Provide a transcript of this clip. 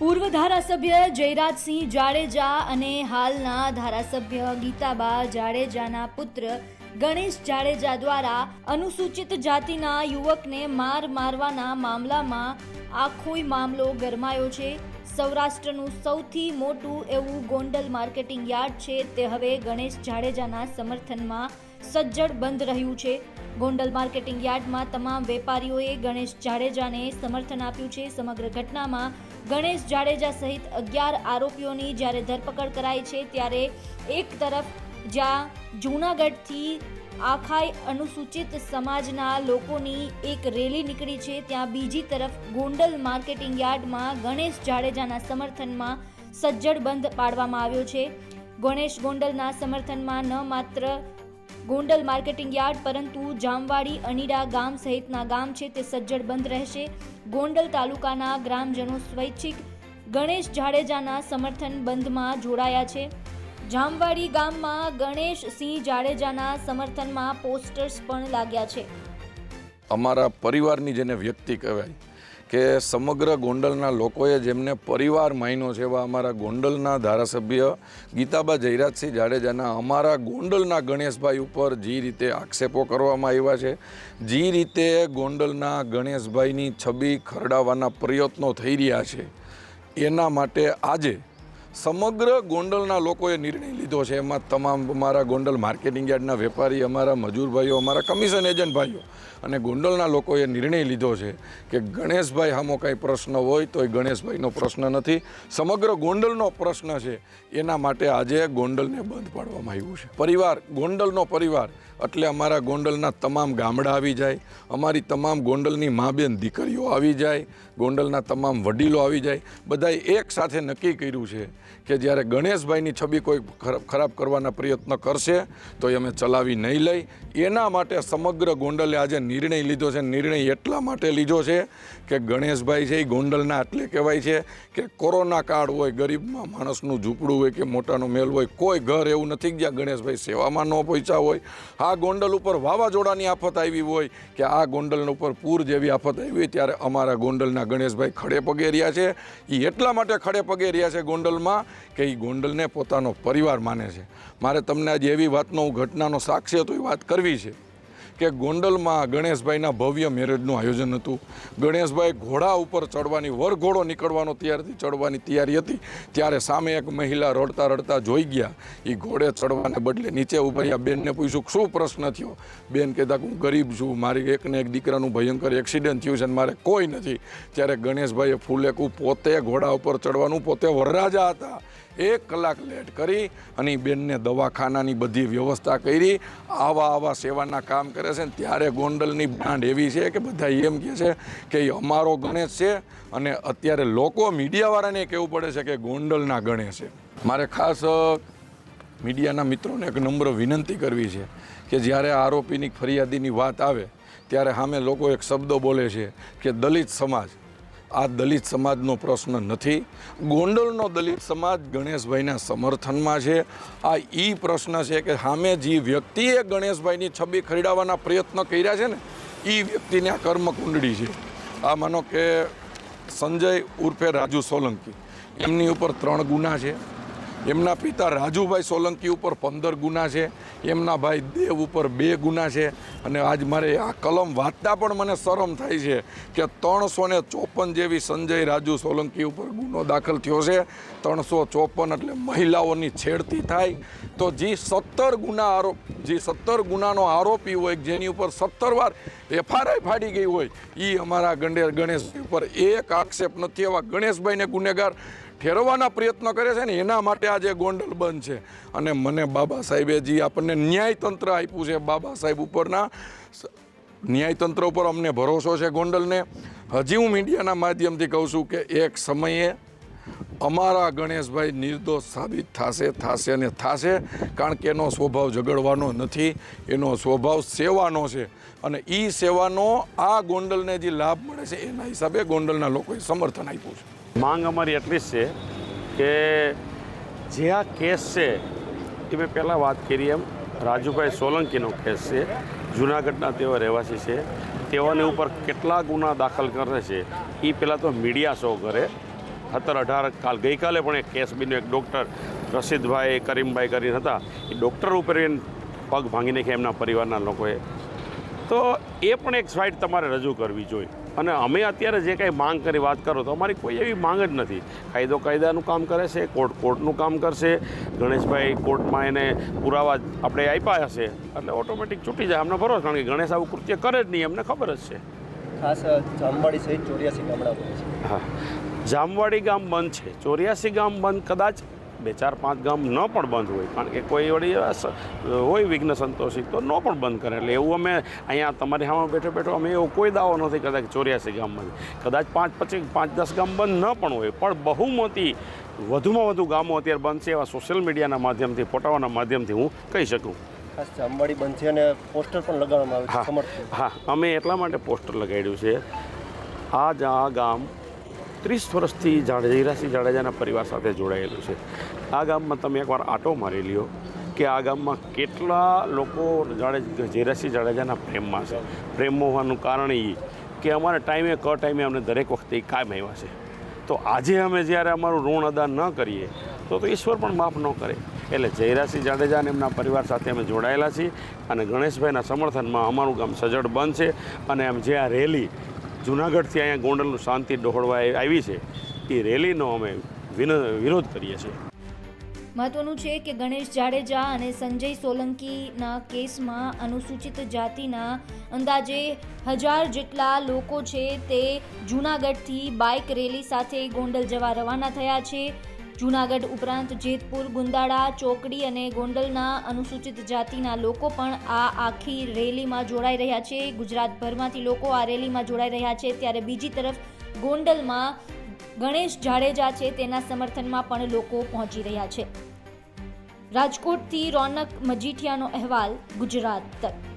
પૂર્વ ધારાસભ્ય જયરાજસિંહ જાડેજા અને હાલના ધારાસભ્ય ગીતાબા જાડેજાના પુત્ર ગણેશ જાડેજા દ્વારા અનુસૂચિત જાતિના યુવકને માર મારવાના મામલામાં આખોય મામલો ગરમાયો છે. સૌરાષ્ટ્રનું સૌથી મોટું એવું ગોંડલ માર્કેટિંગ યાર્ડ છે. તે હવે ગણેશ જાડેજાના સમર્થનમાં સજ્જડ બંધ રહ્યું છે. ગોંડલ માર્કેટિંગ યાર્ડમાં તમામ વેપારીઓએ ગણેશ જાડેજાને સમર્થન આપ્યું છે. સમગ્ર ઘટનામાં ગણેશ જાડેજા સહિત અગિયાર આરોપીઓની જ્યારે ધરપકડ કરાઈ છે, ત્યારે એક તરફ જ્યાં જૂનાગઢથી આખાય અનુસૂચિત સમાજના લોકોની એક રેલી નીકળી છે, ત્યાં બીજી તરફ ગોંડલ માર્કેટિંગ યાર્ડમાં ગણેશ જાડેજાના સમર્થનમાં સજ્જડ બંધ પાડવામાં આવ્યો છે. ગણેશ ગોંડલના સમર્થનમાં ન માત્ર ગોંડલ માર્કેટિંગ યાર્ડ, પરંતુ જામવાડી અણીડા ગામ સહિતના ગામ છે તે સજ્જડ બંધ રહેશે. ગોંડલ તાલુકાના ગ્રામજનો સ્વૈચ્છિક ગણેશ જાડેજાના સમર્થન બંધમાં જોડાયા છે. જામવાડી ગામમાં ગણેશ સિંહ જાડેજાના સમર્થનમાં પોસ્ટર્સ પણ લાગ્યા છે. અમારા પરિવારની જેને વ્યક્તિ કહેવાય કે સમગ્ર ગોંડલના લોકોએ જેમને પરિવાર માન્યો છે એવા અમારા ગોંડલના ધારાસભ્ય ગીતાબા જયરાજસિંહ જાડેજાના અમારા ગોંડલના ગણેશભાઈ ઉપર જે રીતે આક્ષેપો કરવામાં આવ્યા છે, જે રીતે ગોંડલના ગણેશભાઈની છબી ખરડાવવાના પ્રયત્નો થઈ રહ્યા છે, એના માટે આજે સમગ્ર ગોંડલના લોકોએ નિર્ણય લીધો છે. એમાં તમામ અમારા ગોંડલ માર્કેટિંગ યાર્ડના વેપારી, અમારા મજૂર ભાઈઓ, અમારા કમિશન એજન્ટ ભાઈઓ અને ગોંડલના લોકોએ નિર્ણય લીધો છે કે ગણેશભાઈ આમો કાંઈ પ્રશ્ન હોય તો એ ગણેશભાઈનો પ્રશ્ન નથી. સમગ્ર ગોંડલનો પ્રશ્ન છે એના માટે આજે ગોંડલને બંધ પાડવામાં આવ્યું છે. પરિવાર, ગોંડલનો પરિવાર, એટલે અમારા ગોંડલના તમામ ગામડા આવી જાય, અમારી તમામ ગોંડલની મા બેન દીકરીઓ આવી જાય, ગોંડલના તમામ વડીલો આવી જાય. બધાએ એક સાથે નક્કી કર્યું છે કે જ્યારે ગણેશભાઈની છબી કોઈ ખરાબ કરવાના પ્રયત્ન કરશે, તો એ અમે ચલાવી નહીં લઈ. એના માટે સમગ્ર ગોંડલે આજે નિર્ણય લીધો છે. નિર્ણય એટલા માટે લીધો છે કે ગણેશભાઈ છે એ ગોંડલના એટલે કહેવાય છે કે કોરોના કાળ હોય, ગરીબમાં માણસનું ઝૂંપડું હોય કે મોટાનો મેલ હોય, કોઈ ઘર એવું નથી જ્યાં ગણેશભાઈ સેવામાં ન પહોંચ્યા હોય. આ ગોંડલ ઉપર વાવાઝોડાની આફત આવી હોય કે આ ગોંડલ ઉપર પૂર જેવી આફત આવી હોય, ત્યારે અમારા ગોંડલના ગણેશભાઈ ખડે પગે રહ્યા છે. એ એટલા માટે ખડે પગે રહ્યા છે ગોંડલમાં કે એ ગોંડલને પોતાનો પરિવાર માને છે. મારે તમને આજે એવી વાતનો હું ઘટનાનો સાક્ષી હતો, એ વાત કરવી છે. કે ગોંડલમાં ગણેશભાઈના ભવ્ય મેરેજનું આયોજન હતું. ગણેશભાઈ ઘોડા ઉપર ચડવાની, વરઘોડો નીકળવાનો તૈયારથી ચડવાની તૈયારી હતી. ત્યારે સામે એક મહિલા રડતા રડતા જોઈ ગયા. એ ઘોડે ચડવાને બદલે નીચે ઉભર્યા બેનને પૂછ્યું, શું પ્રશ્ન થયો? બેન કહેતા, હું ગરીબ છું. મારી એકને એક દીકરાનું ભયંકર એક્સિડન્ટ થયું છે અને મારે કોઈ નથી. ત્યારે ગણેશભાઈએ ફૂલેકું પોતે ઘોડા ઉપર ચડવાનું, પોતે વરરાજા હતા. એક કલાક લેટ કરી અને બેનને દવાખાનાની બધી વ્યવસ્થા કરી, આવા આવા સેવાના કામ કરે છે ત્યારે ગોંડલની બ્રાન્ડ એવી છે કે બધા એમ કહે છે કે એ અમારો ગણેશ છે અને અત્યારે લોકો મીડિયાવાળાને કહેવું પડે છે કે ગોંડલના ગણેશ છે. મારે ખાસ મીડિયાના મિત્રોને એક નમ્ર વિનંતી કરવી છે કે જ્યારે આરોપીની ફરિયાદીની વાત આવે, ત્યારે સામે લોકો એક શબ્દ બોલે છે કે દલિત સમાજ આ દલિત સમાજનો પ્રશ્ન નથી. ગોંડલનો દલિત સમાજ ગણેશભાઈના સમર્થનમાં છે. આ એ પ્રશ્ન છે કે સામે જે વ્યક્તિએ ગણેશભાઈની છબી ખરીદાવવાના પ્રયત્ન કર્યા છે ને એ વ્યક્તિને આ કર્મકુંડળી છે. આ માનો કે સંજય ઉર્ફે રાજુ સોલંકી. એમની ઉપર ત્રણ ગુના છે. એમના પિતા રાજુભાઈ સોલંકી ઉપર પંદર ગુના છે, એમના ભાઈ દેવ ઉપર બે ગુના છે, અને આજ મારે આ કલમ વાંચતા પણ મને શરમ થાય છે કે ત્રણસો ને ચોપન જેવી સંજય રાજુ સોલંકી ઉપર ગુનો દાખલ થયો છે. ત્રણસો ચોપન એટલે મહિલાઓની છેડતી થાય. તો જે સત્તર ગુના આરોપ જે સત્તર ગુનાનો આરોપી હોય, જેની ઉપર સત્તર વાર એફઆરઆઈ ફાડી ગઈ હોય એ અમારા ગણેશ ગણેશ ઉપર એક આક્ષેપ નથી એવા ગણેશભાઈને ગુનેગાર ઠેરવવાના પ્રયત્ન કરે છે ને, એના માટે આજે ગોંડલ બંધ છે, અને મને બાબા સાહેબે જે આપણને ન્યાયતંત્ર આપ્યું છે, બાબા સાહેબ ઉપરના ન્યાયતંત્ર ઉપર અમને ભરોસો છે ગોંડલને. હજી હું મીડિયાના માધ્યમથી કહું છું કે એક સમયે અમારા ગણેશભાઈ નિર્દોષ સાબિત થશે થશે અને થશે, કારણ કે એનો સ્વભાવ ઝઘડવાનો નથી, એનો સ્વભાવ સેવાનો છે. અને એ સેવાનો આ ગોંડલને જે લાભ મળે છે, એના હિસાબે ગોંડલના લોકોએ સમર્થન આપ્યું છે. માંગ અમારી એટલી જ છે કે જે આ કેસ છે, એ મેં પહેલાં વાત કરી એમ, રાજુભાઈ સોલંકીનો કેસ છે, જૂનાગઢના તેઓ રહેવાસી છે, તેઓની ઉપર કેટલા ગુના દાખલ કરે છે એ પહેલાં તો મીડિયા શો કરે. સત્તર અઢાર કાલ, ગઈકાલે પણ એક કેસ બીનો એક ડૉક્ટર રશીદભાઈ, કરીમભાઈ કરીને હતા. એ ડૉક્ટર ઉપર પગ ભાંગી નાખ્યા એમના પરિવારના લોકોએ. તો એ પણ એક સાઇડ તમારે રજૂ કરવી જોઈએ. અને અમે અત્યારે જે કંઈ માંગ કરી વાત કરો તો અમારી કોઈ એવી માંગ જ નથી. કાયદો કાયદાનું કામ કરે છે કોર્ટ કોર્ટનું કામ કરશે. ગણેશભાઈ કોર્ટમાં એને પુરાવા આપણે આપ્યા હશે એટલે ઓટોમેટિક છૂટી જાય. અમને ભરોસો કારણ કે ગણેશ આવું કૃત્ય કરે જ નહીં અમને ખબર જ છે. ખાસ જામવાડી સહિત ચોર્યાસી ગામડા હા. જામવાડી ગામ બંધ છે. ચોર્યાસી ગામ બંધ કદાચ બે ચાર પાંચ ગામ ન પણ બંધ હોય. કારણ કે કોઈ વળી એવા હોય વિઘ્ન સંતોષી તો ન પણ બંધ કરે. એટલે એવું અમે અહીંયા તમારી સામે બેઠો બેઠો અમે એવો કોઈ દાવો નથી કરતા કે ચોર્યાસી ગામમાં કદાચ પાંચ પચીસ પાંચ દસ ગામ બંધ ન પણ હોય. પણ બહુમતી વધુમાં વધુ ગામો અત્યારે બંધ છે એવા સોશિયલ મીડિયાના માધ્યમથી ફોટાઓના માધ્યમથી હું કહી શકું. ખાસ જામવાડી બંધ છે અને પોસ્ટર પણ લગાવવામાં આવે છે હા અમે એટલા માટે પોસ્ટર લગાડ્યું છે. આ જ આ ગામ ત્રીસ વર્ષથી જાડે જયરાસિંહ જાડેજાના પરિવાર સાથે જોડાયેલું છે. આ ગામમાં તમે એકવાર આટો મારી લ્યો કે આ ગામમાં કેટલા લોકો જાડે જયરાસિંહ જાડેજાના પ્રેમમાં છે. પ્રેમ હોવાનું કારણ એ કે અમારે ટાઈમે ક ટાઈમે અમને દરેક વખતે કાયમ આવ્યા છે. તો આજે અમે જ્યારે અમારું ઋણ અદા ન કરીએ, તો તો ઈશ્વર પણ માફ ન કરે. એટલે જયરાસિંહ જાડેજા અને એમના પરિવાર સાથે અમે જોડાયેલા છીએ અને ગણેશભાઈના સમર્થનમાં અમારું ગામ સજડ બંધ છે અને એમ જે આ રેલી જુનાગઢથી અહીંયા ગોંડલનું શાંતિ ડહોળવા આવી છે, એ રેલીનો અમે વિરોધ કરીએ છીએ. મહત્વનું છે કે ગણેશ જાડેજા અને સંજય સોલંકીના કેસમાં અનુસૂચિત જાતિના અંદાજે હજાર જેટલા લોકો છે તે જૂનાગઢથી બાઇક રેલી સાથે ગોંડલ જવા રવાના થયા છે. જૂનાગઢ ઉપરાંત જેતપુર, ગુંદાળા, ચોકડી અને ગોંડલના અનુસૂચિત જાતિના લોકો પણ આ આખી રેલીમાં જોડાઈ રહ્યા છે. ગુજરાતભરમાંથી લોકો આ રેલીમાં જોડાઈ રહ્યા છે. ત્યારે બીજી તરફ ગોંડલમાં ગણેશ જાડેજા છે તેના સમર્થનમાં પણ લોકો પહોંચી રહ્યા છે. રાજકોટથી રોનક મજીઠિયાનો અહેવાલ ગુજરાત તક